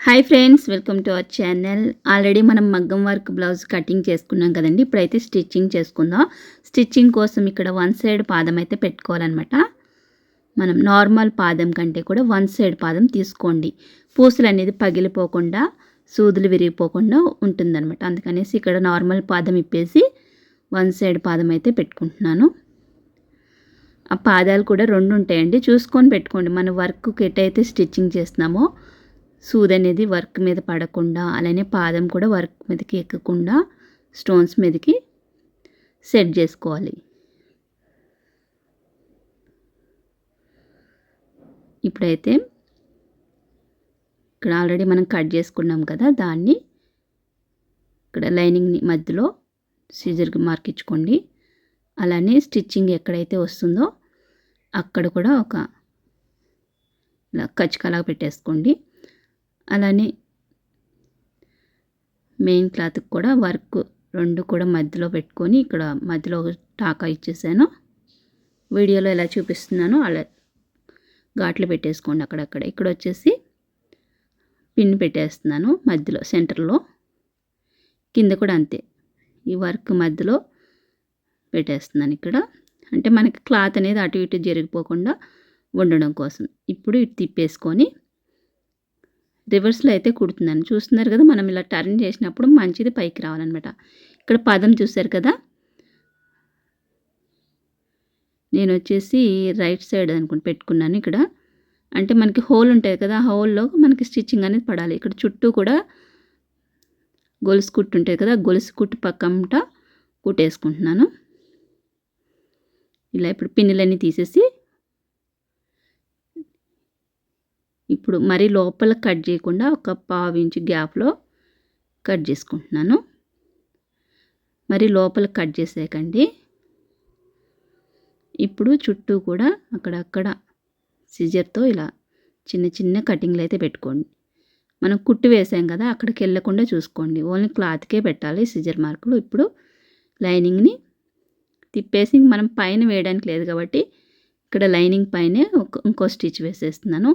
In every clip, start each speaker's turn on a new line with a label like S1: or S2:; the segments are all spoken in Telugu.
S1: Hi friends welcome to our channel. Already మనం మగ్గం వర్క్ బ్లౌజ్ కటింగ్ చేసుకున్నాం కదండి. ఇప్పుడైతే స్టిచ్చింగ్ చేసుకుందాం. స్టిచ్చింగ్ కోసం ఇక్కడ వన్ సైడ్ పాదం అయితే పెట్టుకోవాలన్నమాట. మనం నార్మల్ పాదం కంటే కూడా వన్ సైడ్ పాదం తీసుకోండి. పూసలు అనేది పగిలిపోకుండా సూదులు విరిగిపోకుండా ఉంటుందన్నమాట. అందుకనేసి ఇక్కడ నార్మల్ పాదం ఇప్పేసి వన్ సైడ్ పాదం అయితే పెట్టుకుంటున్నాను. ఆ పాదాలు కూడా రెండు ఉంటాయండి. చూసుకొని పెట్టుకోండి. మన వర్క్కి ఎటైతే స్టిచ్చింగ్ చేస్తున్నామో సూది అనేది వర్క్ మీద పడకుండా అలానే పాదం కూడా వర్క్ మీదకి ఎక్కకుండా స్టోన్స్ మీదకి సెట్ చేసుకోవాలి. ఇప్పుడైతే ఇక్కడ ఆల్రెడీ మనం కట్ చేసుకున్నాం కదా దాన్ని ఇక్కడ లైనింగ్ని మధ్యలో సీజర్కి మార్క్ ఇచ్చుకోండి. అలానే స్టిచ్చింగ్ ఎక్కడైతే వస్తుందో అక్కడ కూడా ఒక ఇలా కచ్చికలాగా పెట్టేసుకోండి. అలానే మెయిన్ క్లాత్కి కూడా వర్క్ రెండు కూడా మధ్యలో పెట్టుకొని ఇక్కడ మధ్యలో ఒక టాకా ఇచ్చేసాను. వీడియోలో ఎలా చూపిస్తున్నానో అలా ఘాట్లు పెట్టేసుకోండి అక్కడక్కడ. ఇక్కడ వచ్చేసి పిన్ పెట్టేస్తున్నాను మధ్యలో సెంటర్లో కింద కూడా అంతే. ఈ వర్క్ మధ్యలో పెట్టేస్తున్నాను ఇక్కడ. అంటే మనకి క్లాత్ అనేది అటు ఇటు జరిగిపోకుండా ఉండడం కోసం. ఇప్పుడు ఇటు తిప్పేసుకొని రివర్స్లో అయితే కుడుతున్నాను చూస్తున్నారు కదా మనం ఇలా టర్న్ చేసినప్పుడు మంచిది పైకి రావాలన్నమాట. ఇక్కడ పదం చూసారు కదా? నేను వచ్చేసి రైట్ సైడ్ అనుకుని పెట్టుకున్నాను ఇక్కడ. అంటే మనకి హోల్ ఉంటుంది కదా ఆ హోల్లో మనకి స్టిచ్చింగ్ అనేది పడాలి. ఇక్కడ చుట్టూ కూడా గొలుసు కుట్టు ఉంటుంది కదా గొలుసు కుట్టు పక్కంట కుట్టేసుకుంటున్నాను. ఇలా ఇప్పుడు పిన్నులన్నీ తీసేసి ఇప్పుడు మరీ లోపల కట్ చేయకుండా ఒక పావు ఇంచు గ్యాప్లో కట్ చేసుకుంటున్నాను. మరి లోపల కట్ చేసేయకండి ఇప్పుడు చుట్టూ కూడా అక్కడక్కడ సిజర్తో ఇలా చిన్న చిన్న కటింగ్లు అయితే పెట్టుకోండి. మనం కుట్టు వేసాం కదా అక్కడికి వెళ్ళకుండా చూసుకోండి. ఓన్లీ క్లాత్కే పెట్టాలి సిజర్ మార్కులు. ఇప్పుడు లైనింగ్ని తిప్పేసి మనం పైన వేయడానికి లేదు కాబట్టి ఇక్కడ లైనింగ్ పైనే ఒక ఇంకో స్టిచ్ వేసేస్తున్నాను.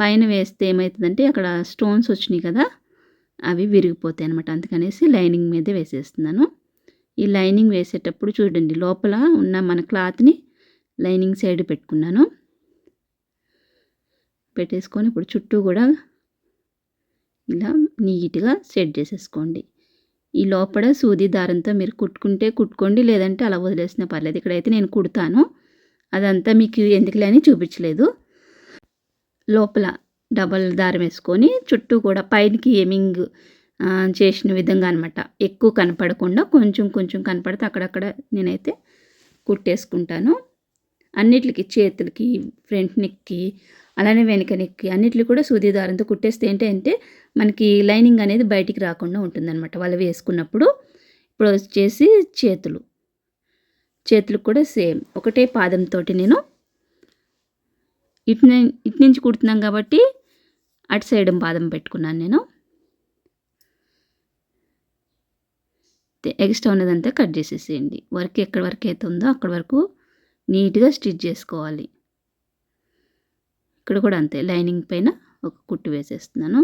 S1: పైన వేస్తే ఏమవుతుందంటే అక్కడ స్టోన్స్ వచ్చినాయి కదా అవి విరిగిపోతాయి అనమాట అందుకనేసి లైనింగ్ మీదే వేసేస్తున్నాను. ఈ లైనింగ్ వేసేటప్పుడు చూడండి లోపల ఉన్న మన క్లాత్ని లైనింగ్ సైడ్ పెట్టుకున్నాను. పెట్టేసుకొని ఇప్పుడు చుట్టూ కూడా ఇలా నీట్గా సెట్ చేసేసుకోండి. ఈ లోపల సూది దారంతో మీరు కుట్టుకుంటే కుట్టుకోండి లేదంటే అలా వదిలేసిన పర్లేదు. ఇక్కడైతే నేను కుడతాను. అదంతా మీకు ఎందుకులే అని చూపించలేదు. లోపల డబల్ దారం వేసుకొని చుట్టూ కూడా పైనకి ఏమింగ్ చేసిన విధంగా అనమాట ఎక్కువ కనపడకుండా కొంచెం కొంచెం కనపడితే అక్కడక్కడ నేనైతే కుట్టేసుకుంటాను. అన్నిటికి చేతులకి ఫ్రంట్ నెక్కి అలానే వెనక నెక్కి అన్నిటికి కూడా సూది దారంతో కుట్టేస్తే ఏంటంటే మనకి లైనింగ్ అనేది బయటికి రాకుండా ఉంటుందన్నమాట. వాళ్ళు వేసుకున్నప్పుడు ఇప్పుడు వచ్చేసి చేతులు. చేతులకు కూడా సేమ్. ఒకటే పాదంతో నేను ఇటు ఇటు నుంచి కుడుతున్నాం కాబట్టి అటు సైడ్ బాదం పెట్టుకున్నాను నేను. ఎక్స్ట్రా ఉన్నదంతా కట్ చేసేసేయండి. వర్క్ ఎక్కడి వరకు అయితే ఉందో అక్కడి వరకు నీట్గా స్టిచ్ చేసుకోవాలి. ఇక్కడ కూడా అంతే లైనింగ్ పైన ఒక కుట్టు వేసేస్తున్నాను.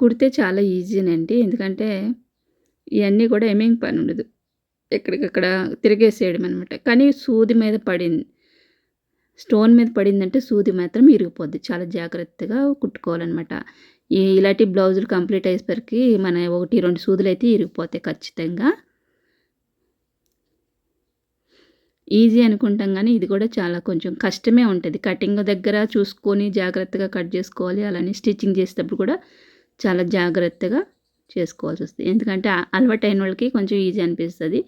S1: కుడితే చాలా ఈజీనండి. ఎందుకంటే ఇవన్నీ కూడా ఏమేం పని ఉండదు. ఎక్కడికక్కడ తిరిగేసేయడం అనమాట కానీ సూది మీద పడింది. స్టోన్ మీద పడిందంటే సూది మాత్రం ఇరిగిపోద్ది. చాలా జాగ్రత్తగా కుట్టుకోవాలన్నమాట ఈ ఇలాంటి బ్లౌజులు కంప్లీట్ అయ్యేసరికి మన ఒకటి రెండు సూదులు అయితే ఇరిగిపోతాయి ఖచ్చితంగా. ఈజీ అనుకుంటాం కానీ ఇది కూడా చాలా కొంచెం కష్టమే ఉంటుంది. కటింగ్ దగ్గర చూసుకొని జాగ్రత్తగా కట్ చేసుకోవాలి. అలానే స్టిచ్చింగ్ చేసేటప్పుడు కూడా చాలా జాగ్రత్తగా చేసుకోవాల్సి వస్తుంది ఎందుకంటే అలవాటు అయిన వాళ్ళకి కొంచెం ఈజీ అనిపిస్తుంది.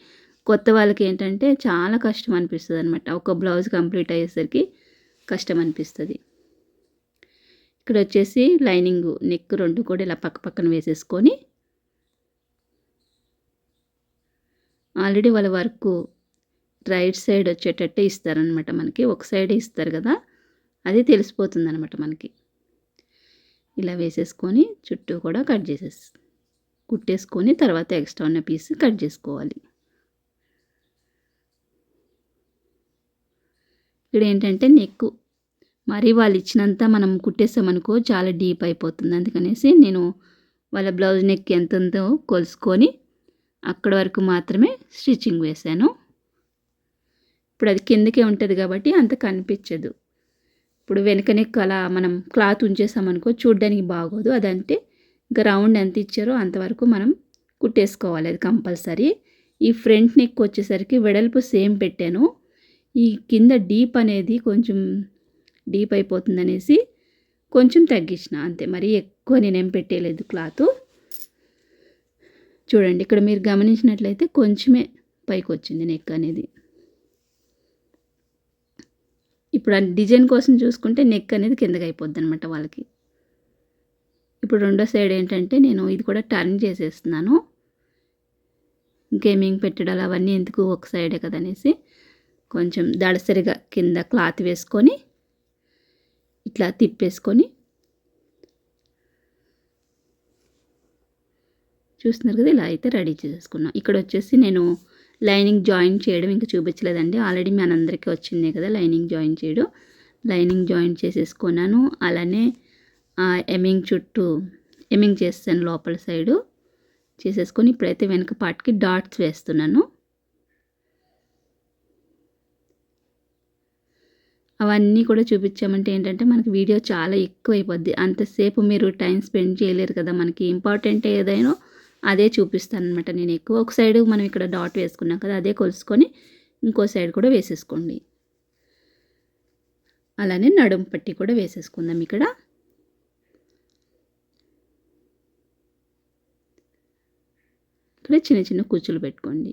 S1: కొత్త వాళ్ళకి ఏంటంటే చాలా కష్టం అనిపిస్తుంది అనమాట ఒక బ్లౌజ్ కంప్లీట్ అయ్యేసరికి కష్టం అనిపిస్తుంది. ఇక్కడ వచ్చేసి లైనింగ్ నెక్ రెండు కూడా ఇలా పక్క పక్కన వేసేసుకొని ఆల్రెడీ వాళ్ళ వర్క్ రైట్ సైడ్ వచ్చేటట్టే ఇస్తారనమాట మనకి. ఒక సైడ్ ఇస్తారు కదా అది తెలిసిపోతుంది అనమాట మనకి. ఇలా వేసేసుకొని చుట్టూ కూడా కట్ చేసేస్తుంది కుట్టేసుకొని తర్వాత ఎక్స్ట్రా ఉన్న పీస్ కట్ చేసుకోవాలి. ఇక్కడ ఏంటంటే నెక్ మరి వాళ్ళు ఇచ్చినంత మనం కుట్టేసామనుకో చాలా డీప్ అయిపోతుంది. అందుకనేసి నేను వాళ్ళ బ్లౌజ్ నెక్ ఎంత ఉందో కొలుసుకొని అక్కడ వరకు మాత్రమే స్టిచ్చింగ్ వేశాను ఇప్పుడు అది కిందకే ఉంటుంది కాబట్టి అంత కనిపించదు. ఇప్పుడు వెనక నెక్ అలా మనం క్లాత్ ఉంచేసామనుకో చూడడానికి బాగోదు. అదంటే ఇంకా రౌండ్ ఎంత ఇచ్చారో అంతవరకు మనం కుట్టేసుకోవాలి. అది కంపల్సరీ. ఈ ఫ్రంట్ నెక్ వచ్చేసరికి వెడల్పు సేమ్ పెట్టాను. ఈ కింద డీప్ అనేది కొంచెం డీప్ అయిపోతుంది అనేసి కొంచెం తగ్గించిన. అంతే. మరీ ఎక్కువ నేనేం పెట్టేయలేదు క్లాత్. చూడండి ఇక్కడ మీరు గమనించినట్లయితే కొంచెమే పైకి వచ్చింది నెక్ అనేది. ఇప్పుడు ఆ డిజైన్ కోసం చూసుకుంటే నెక్ అనేది కిందకి అయిపోద్ది అనమాట వాళ్ళకి. ఇప్పుడు రెండో సైడ్ ఏంటంటే నేను ఇది కూడా టర్న్ చేసేస్తున్నాను. గేమింగ్ పెట్టడాలు అవన్నీ ఎందుకు ఒక సైడే కదనేసి కొంచెం దడసరిగా కింద క్లాత్ వేసుకొని ఇట్లా తిప్పేసుకొని చూస్తున్నారు కదా ఇలా అయితే రెడీ చేసేసుకున్నాం. ఇక్కడ వచ్చేసి నేను లైనింగ్ జాయిన్ చేయడం ఇంకా చూపించలేదండి. ఆల్రెడీ మనందరికీ వచ్చిందే కదా లైనింగ్ జాయిన్ చేయడం. లైనింగ్ జాయిన్ చేసేసుకున్నాను. అలానే ఎమింగ్ చుట్టూ ఎమింగ్ చేస్తాను లోపల సైడు. చేసేసుకొని ఇప్పుడైతే వెనక పాటికి డాట్స్ వేస్తున్నాను. అవన్నీ కూడా చూపించామంటే ఏంటంటే మనకి వీడియో చాలా ఎక్కువ అయిపోద్ది అంతసేపు మీరు టైం స్పెండ్ చేయలేరు కదా మనకి. ఇంపార్టెంట్ ఏదైనా అదే చూపిస్తాను అనమాట నేను ఎక్కువ. ఒక సైడ్ మనం ఇక్కడ డాట్ వేసుకున్నాం కదా అదే కొలుసుకొని ఇంకో సైడ్ కూడా వేసేసుకోండి. అలానే నడుము పట్టి కూడా వేసేసుకుందాం ఇక్కడ. ఇక్కడ చిన్న చిన్న కుచ్చులు పెట్టుకోండి.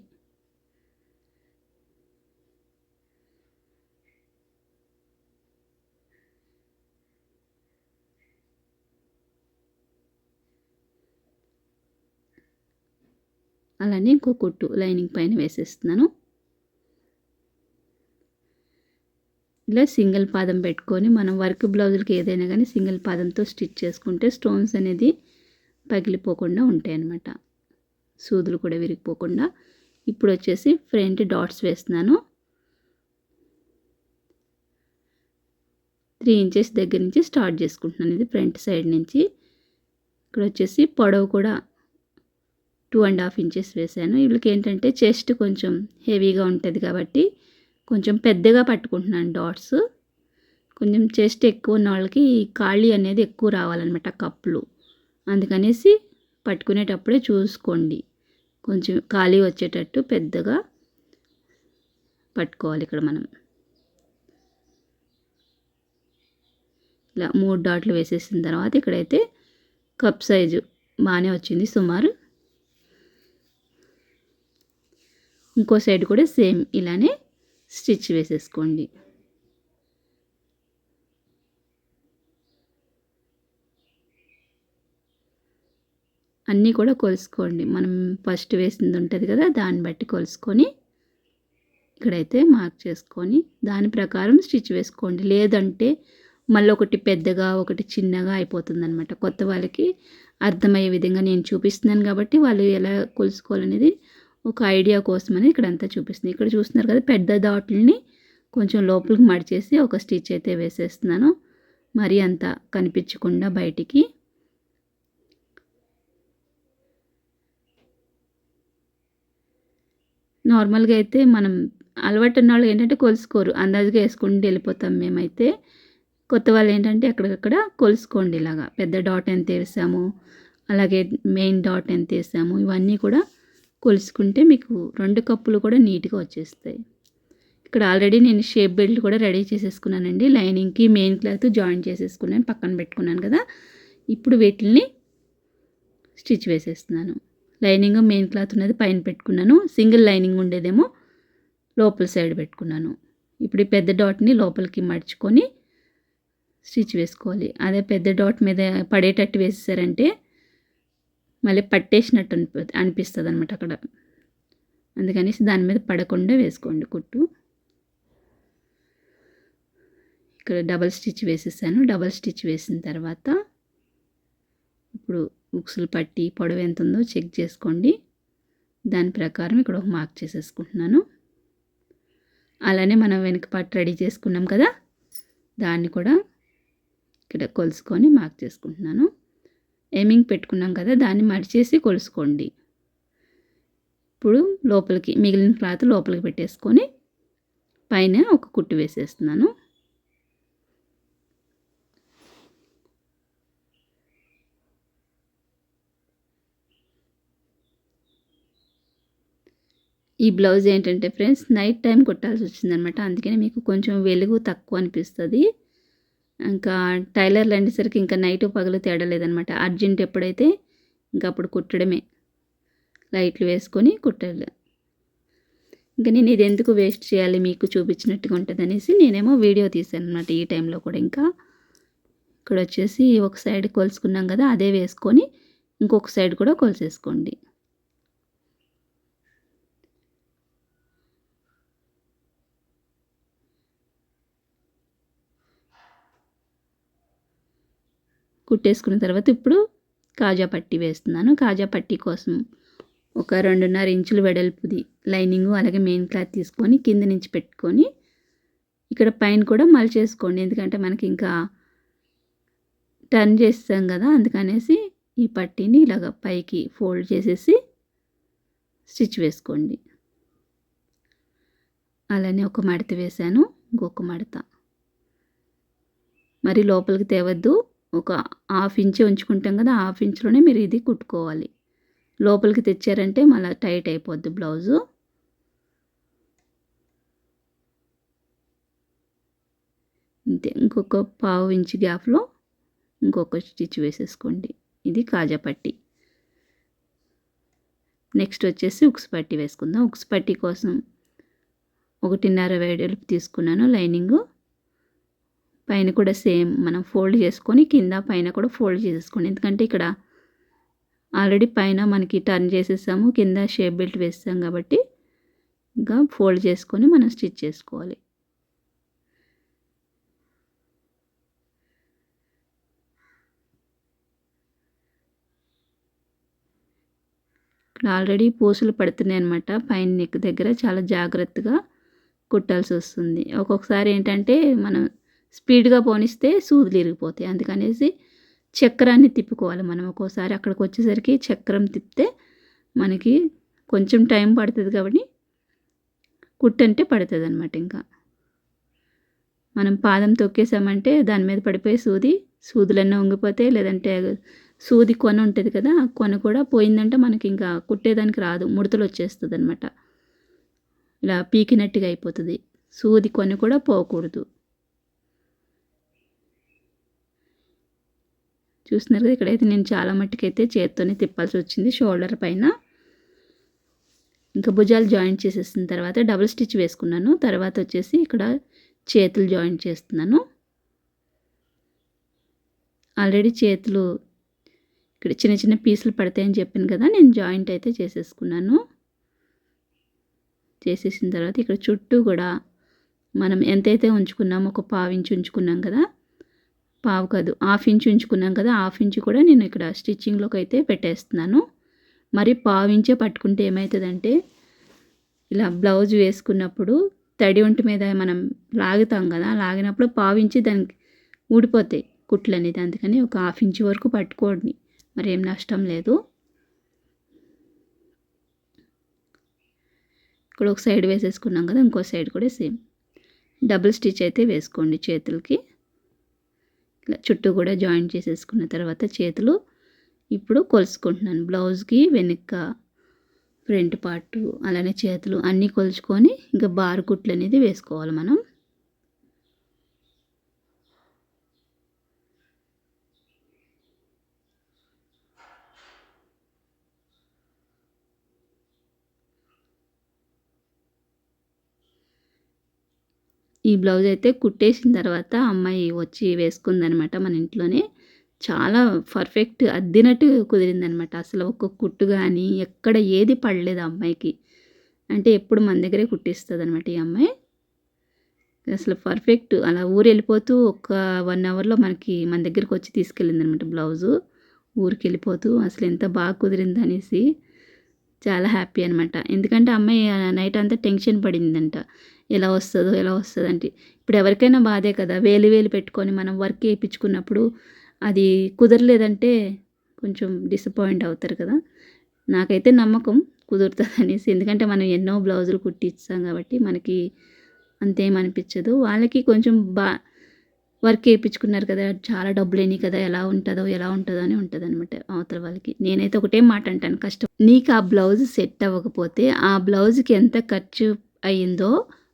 S1: అలానే ఇంకో కుట్టు లైనింగ్ పైన వేసేస్తున్నాను. ఇలా సింగిల్ పాదం పెట్టుకొని మనం వర్క్ బ్లౌజులకి ఏదైనా కానీ సింగిల్ పాదంతో స్టిచ్ చేసుకుంటే స్టోన్స్ అనేది పగిలిపోకుండా ఉంటాయి అన్నమాట సూదులు కూడా విరిగిపోకుండా ఇప్పుడు వచ్చేసి ఫ్రంట్ డాట్స్ వేస్తున్నాను. త్రీ ఇంచెస్ దగ్గర నుంచి స్టార్ట్ చేసుకుంటున్నాను ఇది ఫ్రంట్ సైడ్ నుంచి. ఇక్కడ వచ్చేసి పొడవు కూడా టూ అండ్ హాఫ్ ఇంచెస్ వేసాను. వీళ్ళకి ఏంటంటే చెస్ట్ కొంచెం హెవీగా ఉంటుంది కాబట్టి కొంచెం పెద్దగా పట్టుకుంటున్నాను డాట్స్. కొంచెం చెస్ట్ ఎక్కువ ఉన్న వాళ్ళకి ఖాళీ అనేది ఎక్కువ రావాలన్నమాట కప్పులు. అందుకనేసి పట్టుకునేటప్పుడే చూసుకోండి. కొంచెం ఖాళీ వచ్చేటట్టు పెద్దగా పట్టుకోవాలి ఇక్కడ మనం. ఇలా మూడు డాట్లు వేసేసిన తర్వాత ఇక్కడైతే కప్ సైజు బాగానే వచ్చింది సుమారు. ఇంకో సైడ్ కూడా సేమ్ ఇలానే స్టిచ్ వేసేసుకోండి. అన్నీ కూడా కొలుసుకోండి. మనం ఫస్ట్ వేసింది ఉంటుంది కదా దాన్ని బట్టి కొలుసుకొని ఇక్కడైతే మార్క్ చేసుకొని దాని ప్రకారం స్టిచ్ వేసుకోండి. లేదంటే మళ్ళీ ఒకటి పెద్దగా ఒకటి చిన్నగా అయిపోతుంది అనమాట కొత్త వాళ్ళకి అర్థమయ్యే విధంగా నేను చూపిస్తున్నాను కాబట్టి వాళ్ళు ఎలా కొలుసుకోవాలనేది ఒక ఐడియా కోసమని ఇక్కడ అంతా చూపిస్తుంది ఇక్కడ చూస్తున్నారు కదా పెద్ద దాట్లని కొంచెం లోపలికి మడిచేసి ఒక స్టిచ్ అయితే వేసేస్తున్నాను. మరీ అంత కనిపించకుండా బయటికి నార్మల్గా అయితే మనం అలవాటు ఉన్న వాళ్ళు ఏంటంటే కొలుసుకోరు. అందాజుగా వేసుకుంటూ వెళ్ళిపోతాం మేమైతే. కొత్త వాళ్ళు ఏంటంటే ఎక్కడికక్కడ కొలుసుకోండి ఇలాగా. పెద్ద డాట్ ఎంత వేసాము అలాగే మెయిన్ డాట్ ఎంత వేసాము ఇవన్నీ కూడా కొలుసుకుంటే మీకు రెండు కప్పులు కూడా నీట్గా వచ్చేస్తాయి. ఇక్కడ ఆల్రెడీ నేను షేప్ బెల్ట్ కూడా రెడీ చేసేసుకున్నానండి. లైనింగ్కి మెయిన్ క్లాత్ జాయిన్ చేసేసుకున్నాను పక్కన పెట్టుకున్నాను కదా. ఇప్పుడు వీటిని స్టిచ్ వేసేస్తున్నాను. లైనింగ్ మెయిన్ క్లాత్ ఉన్నది పైన పెట్టుకున్నాను. సింగిల్ లైనింగ్ ఉండేదేమో లోపల సైడ్ పెట్టుకున్నాను. ఇప్పుడు ఈ పెద్ద డాట్ని లోపలికి మడుచుకొని స్టిచ్ వేసుకోవాలి. అదే పెద్ద డాట్ మీద పడేటట్టు వేసేసారంటే మళ్ళీ పట్టేసినట్టు అనిపి అనిపిస్తుంది అనమాట అక్కడ. అందుకనేసి దాని మీద పడకుండా వేసుకోండి కుట్టు. ఇక్కడ డబల్ స్టిచ్ వేసేసాను. డబల్ స్టిచ్ వేసిన తర్వాత ఇప్పుడు బుక్స్లు పట్టి పొడవు ఎంత ఉందో చెక్ చేసుకోండి. దాని ప్రకారం ఇక్కడ ఒక మార్క్ చేసేసుకుంటున్నాను. అలానే మనం వెనక పాటు రెడీ చేసుకున్నాం కదా దాన్ని కూడా ఇక్కడ కొలుసుకొని మార్క్ చేసుకుంటున్నాను. ఏమింగ్ పెట్టుకున్నాం కదా దాన్ని మడిచేసి కొలుసుకోండి. ఇప్పుడు లోపలికి మిగిలిన క్లాత్ లోపలికి పెట్టేసుకొని పైన ఒక కుట్టు వేసేస్తున్నాను. ఈ బ్లౌజ్ ఏంటంటే ఫ్రెండ్స్ నైట్ టైం కుట్టాల్సి వచ్చిందనమాట అందుకని మీకు కొంచెం వెలుగు తక్కువ అనిపిస్తుంది. ఇంకా టైలర్లు అనేసరికి ఇంకా నైట్ పగలు తేడా లేదనమాట అర్జెంట్ ఎప్పుడైతే ఇంకా అప్పుడు కుట్టడమే. లైట్లు వేసుకొని కుట్టాలి. ఇంకా నేను ఇది ఎందుకు వేస్ట్ చేయాలి మీకు చూపించినట్టుగా ఉంటుంది అనేసి నేనేమో వీడియో తీసాను అనమాట ఈ టైంలో కూడా ఇంకా. ఇక్కడ వచ్చేసి ఒక సైడ్ కొలుసుకున్నాం కదా అదే వేసుకొని ఇంకొక సైడ్ కూడా కొలిసేసుకోండి. కుట్టేసుకున్న తర్వాత ఇప్పుడు కాజా పట్టి వేస్తున్నాను. కాజా పట్టి కోసం ఒక రెండున్నర ఇంచులు వెడల్పుది లైనింగ్ అలాగే మెయిన్ క్లాత్ తీసుకొని కింద నుంచి పెట్టుకొని ఇక్కడ పైన కూడా మలిచేసుకోండి. ఎందుకంటే మనకి ఇంకా టర్న్ చేస్తాం కదా అందుకనేసి ఈ పట్టీని ఇలాగ పైకి ఫోల్డ్ చేసేసి స్టిచ్ వేసుకోండి. అలానే ఒక మడత వేసాను ఇంకొక మడత. మరి లోపలికి తేవద్దు. ఒక హాఫ్ ఇంచే ఉంచుకుంటాం కదా హాఫ్ ఇంచ్లోనే మీరు ఇది కుట్టుకోవాలి. లోపలికి తెచ్చారంటే మళ్ళీ టైట్ అయిపోద్ది బ్లౌజు. అంతే ఇంకొక పావు ఇంచ్ గ్యాప్లో ఇంకొక స్టిచ్ వేసేసుకోండి. ఇది కాజా పట్టి. నెక్స్ట్ వచ్చేసి ఉక్స్ పట్టి వేసుకుందాం. ఉక్స్ పట్టి కోసం ఒకటిన్నర వేడెలుపు తీసుకున్నాను లైనింగు. పైన కూడా సేమ్ మనం ఫోల్డ్ చేసుకొని కింద పైన కూడా ఫోల్డ్ చేసేసుకోండి. ఎందుకంటే ఇక్కడ ఆల్రెడీ పైన మనకి టర్న్ చేసేసాము కింద షేప్ బెల్ట్ వేస్తాం కాబట్టి ఇంకా ఫోల్డ్ చేసుకొని మనం స్టిచ్ చేసుకోవాలి. ఇక్కడ ఆల్రెడీ పూసలు పడుతున్నాయి అనమాట పైన నెక్ దగ్గర చాలా జాగ్రత్తగా కుట్టాల్సి వస్తుంది. ఒక్కొక్కసారి ఏంటంటే మనం స్పీడ్గా పోనిస్తే సూదులు ఇరిగిపోతాయి. అందుకనేసి చక్రాన్ని తిప్పుకోవాలి మనం ఒక్కోసారి. అక్కడికి వచ్చేసరికి చక్రం తిప్పితే మనకి కొంచెం టైం పడుతుంది కాబట్టి కుట్టంటే పడుతుంది అనమాట ఇంకా. మనం పాదం తొక్కేసామంటే దాని మీద పడిపోయి సూది సూదులన్నీ ఉంగిపోతాయి లేదంటే సూది కొన ఉంటుంది కదా ఆ కొన కూడా పోయిందంటే మనకి ఇంకా కుట్టేదానికి రాదు. ముడతలు వచ్చేస్తుంది అనమాట ఇలా పీకినట్టుగా అయిపోతుంది. సూది కొన కూడా పోకూడదు. చూస్తున్నారు కదా ఇక్కడైతే నేను చాలా మట్టుకైతే చేత్తోనే తిప్పాల్సి వచ్చింది షోల్డర్ పైన. ఇంకా భుజాలు జాయింట్ చేసేసిన తర్వాత డబుల్ స్టిచ్ వేసుకున్నాను. తర్వాత వచ్చేసి ఇక్కడ చేతులు జాయింట్ చేస్తున్నాను. ఆల్రెడీ చేతులు ఇక్కడ చిన్న చిన్న పీసులు పడతాయని చెప్పాను కదా నేను జాయింట్ అయితే చేసేసుకున్నాను. చేసేసిన తర్వాత ఇక్కడ చుట్టూ కూడా మనం ఎంతైతే ఉంచుకున్నామో ఒక పావించి ఉంచుకున్నాం కదా పావు కాదు హాఫ్ ఇంచ్ ఉంచుకున్నాం కదా హాఫ్ ఇంచ్ కూడా నేను ఇక్కడ స్టిచ్చింగ్లోకి అయితే పెట్టేస్తున్నాను. మరి పావు ఇంచే పట్టుకుంటే ఏమవుతుందంటే ఇలా బ్లౌజ్ వేసుకున్నప్పుడు తడి ఒంటి మీద మనం లాగుతాం కదా లాగినప్పుడు పావు ఇంచి దానికి ఊడిపోతాయి కుట్లు అనేది అందుకని ఒక హాఫ్ ఇంచ్ వరకు పట్టుకోండి. మరి ఏం నష్టం లేదు. ఇక్కడ ఒక సైడ్ వేసేసుకున్నాం కదా ఇంకో సైడ్ కూడా సేమ్. డబుల్ స్టిచ్ అయితే వేసుకోండి చేతులకి. ఇలా చుట్టూ కూడా జాయింట్ చేసేసుకున్న తర్వాత చేతులు ఇప్పుడు కొలుసుకుంటున్నాను. బ్లౌజ్కి వెనక ఫ్రంట్ పార్ట్ అలానే చేతులు అన్నీ కొలుచుకొని ఇంకా బార్ కుట్లు అనేది వేసుకోవాలి మనం. ఈ బ్లౌజ్ అయితే కుట్టేసిన తర్వాత అమ్మాయి వచ్చి వేసుకుందనమాట మన ఇంట్లోనే. చాలా పర్ఫెక్ట్ అద్దినట్టు కుదిరిందనమాట. అసలు ఒక్క కుట్టు కానీ ఎక్కడ ఏది పడలేదు అమ్మాయికి. అంటే ఎప్పుడు మన దగ్గరే కుట్టిస్తుంది అనమాట ఈ అమ్మాయి. అసలు పర్ఫెక్ట్ అలా ఊరు వెళ్ళిపోతూ ఒక వన్ అవర్లో మనకి మన దగ్గరికి వచ్చి తీసుకెళ్ళింది అనమాట బ్లౌజు. ఊరికి వెళ్ళిపోతూ అసలు ఎంత బాగా కుదిరింది అనేసి చాలా హ్యాపీ అనమాట ఎందుకంటే అమ్మాయి నైట్ అంతా టెన్షన్ పడిందంట. ఎలా వస్తుందో ఎలా వస్తుంది అంటే ఇప్పుడు ఎవరికైనా బాధే కదా. వేలు వేలు పెట్టుకొని మనం వర్క్ వేయించుకున్నప్పుడు అది కుదరలేదంటే కొంచెం డిసప్పాయింట్ అవుతారు కదా. నాకైతే నమ్మకం కుదురుతుంది అనేసి ఎందుకంటే మనం ఎన్నో బ్లౌజులు కుట్టిస్తాం కాబట్టి మనకి అంతేం అనిపించదు. వాళ్ళకి కొంచెం బా వర్క్ వేయించుకున్నారు కదా చాలా డబ్బులు అయినాయి కదా ఎలా ఉంటుందో ఎలా ఉంటుందో అని ఉంటుంది అనమాట అవతల వాళ్ళకి. నేనైతే ఒకటే మాట అంటాను కష్టం. నీకు ఆ బ్లౌజ్ సెట్ అవ్వకపోతే ఆ బ్లౌజ్కి ఎంత ఖర్చు అయ్యిందో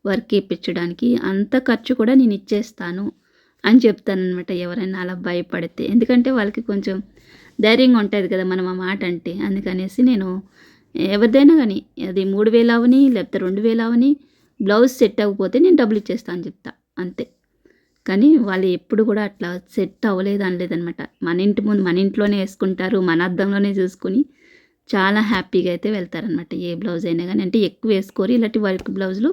S1: వర్క్ వేయించడానికి అంత ఖర్చు కూడా నేను ఇచ్చేస్తాను అని చెప్తానమాట ఎవరైనా అలా భయపడితే. ఎందుకంటే వాళ్ళకి కొంచెం ధైర్యంగా ఉంటుంది కదా మనం ఆ మాట అంటే. అందుకనేసి నేను ఎవరిదైనా కానీ అది మూడు వేలు అవని లేకపోతే రెండు వేలు అవని బ్లౌజ్ సెట్ అవ్వకపోతే నేను డబ్బులు ఇచ్చేస్తాను అని చెప్తా. అంతే. కానీ వాళ్ళు ఎప్పుడు కూడా అట్లా సెట్ అవ్వలేదు అనలేదనమాట మన ఇంటి ముందు మన ఇంట్లోనే వేసుకుంటారు మన అద్దంలోనే చూసుకుని చాలా హ్యాపీగా అయితే వెళ్తారనమాట. ఏ బ్లౌజ్ అయినా కానీ అంటే ఎక్కువ వేసుకోరు ఇలాంటి వర్క్ బ్లౌజులు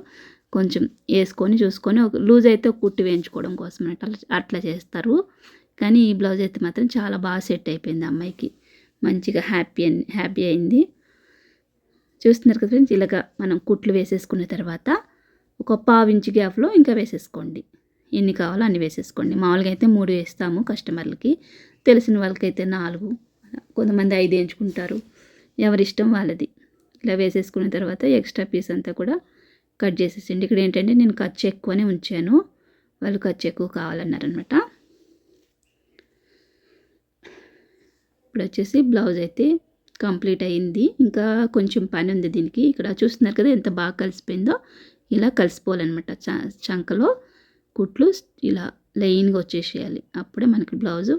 S1: కొంచెం వేసుకొని చూసుకొని ఒక లూజ్ అయితే ఒక కుట్టి వేయించుకోవడం కోసం అట్లా అట్లా చేస్తారు. కానీ ఈ బ్లౌజ్ అయితే మాత్రం చాలా బాగా సెట్ అయిపోయింది అమ్మాయికి. మంచిగా హ్యాపీ హ్యాపీ అయింది. చూస్తున్నారు కదా ఫ్రెండ్స్ ఇలాగ మనం కుట్లు వేసేసుకున్న తర్వాత ఒక పావు ఇంచు గ్యాప్లో ఇంకా వేసేసుకోండి. ఎన్ని కావాలో అన్ని వేసేసుకోండి. మామూలుగా అయితే మూడు వేస్తాము కస్టమర్లకి. తెలిసిన వాళ్ళకైతే నాలుగు. కొంతమంది ఐదు వేయించుకుంటారు. ఎవరిష్టం వాళ్ళది. ఇలా వేసేసుకున్న తర్వాత ఎక్స్ట్రా పీస్ అంతా కూడా కట్ చేసేసిండి ఇక్కడ ఏంటంటే నేను ఖర్చు ఎక్కువనే ఉంచాను. వాళ్ళు ఖర్చు ఎక్కువ కావాలన్నారనమాట ఇప్పుడు వచ్చేసి బ్లౌజ్ అయితే కంప్లీట్ అయింది. ఇంకా కొంచెం పని ఉంది దీనికి. ఇక్కడ చూస్తున్నారు కదా ఎంత బాగా కలిసిపోయిందో. ఇలా కలిసిపోవాలన్నమాట చంకలో. కుట్లు ఇలా లైన్గా వచ్చేసేయాలి. అప్పుడే మనకి బ్లౌజు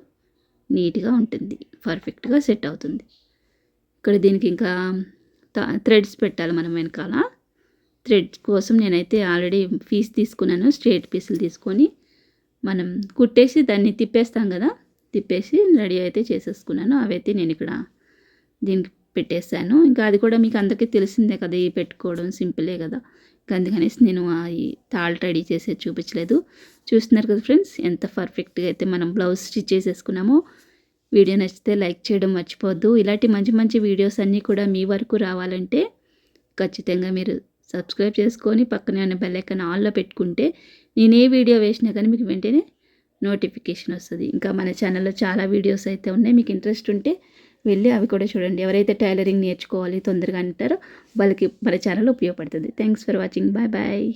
S1: నీట్గా ఉంటుంది. పర్ఫెక్ట్గా సెట్ అవుతుంది. ఇక్కడ దీనికి ఇంకా థ్రెడ్స్ పెట్టాలి మనం వెనకాల. థ్రెడ్స్ కోసం నేనైతే ఆల్రెడీ పీస్ తీసుకున్నాను. స్ట్రేట్ పీసులు తీసుకొని మనం కుట్టేసి దాన్ని తిప్పేస్తాం కదా? తిప్పేసి రెడీ అయితే చేసేసుకున్నాను. అవైతే నేను ఇక్కడ దీనికి పెట్టేశాను. ఇంకా అది కూడా మీకు అందరికీ తెలిసిందే కదా ఇవి పెట్టుకోవడం సింపులే కదా. అందుకనేసి నేను ఈ తాళ్ళు రెడీ చేసే చూపించలేదు. చూస్తున్నారు కదా ఫ్రెండ్స్ ఎంత పర్ఫెక్ట్గా అయితే మనం బ్లౌజ్ స్టిచ్ చేసేసుకున్నామో. వీడియో నచ్చితే లైక్ చేయడం మర్చిపోవద్దు. ఇలాంటి మంచి మంచి వీడియోస్ అన్నీ కూడా మీ వరకు రావాలంటే ఖచ్చితంగా మీరు సబ్స్క్రైబ్ చేసుకొని పక్కనే ఉన్న బెల్లైకన్ ఐకాన్ ఆన్లో పెట్టుకుంటే నేను ఏ వీడియో వేసినా కానీ మీకు వెంటనే నోటిఫికేషన్ వస్తుంది. ఇంకా మన ఛానల్లో చాలా వీడియోస్ అయితే ఉన్నాయి. మీకు ఇంట్రెస్ట్ ఉంటే వెళ్ళి అవి కూడా చూడండి. ఎవరైతే టైలరింగ్ నేర్చుకోవాలి తొందరగా అంటారో వాళ్ళకి మన ఛానల్ ఉపయోగపడుతుంది. Thanks for watching bye bye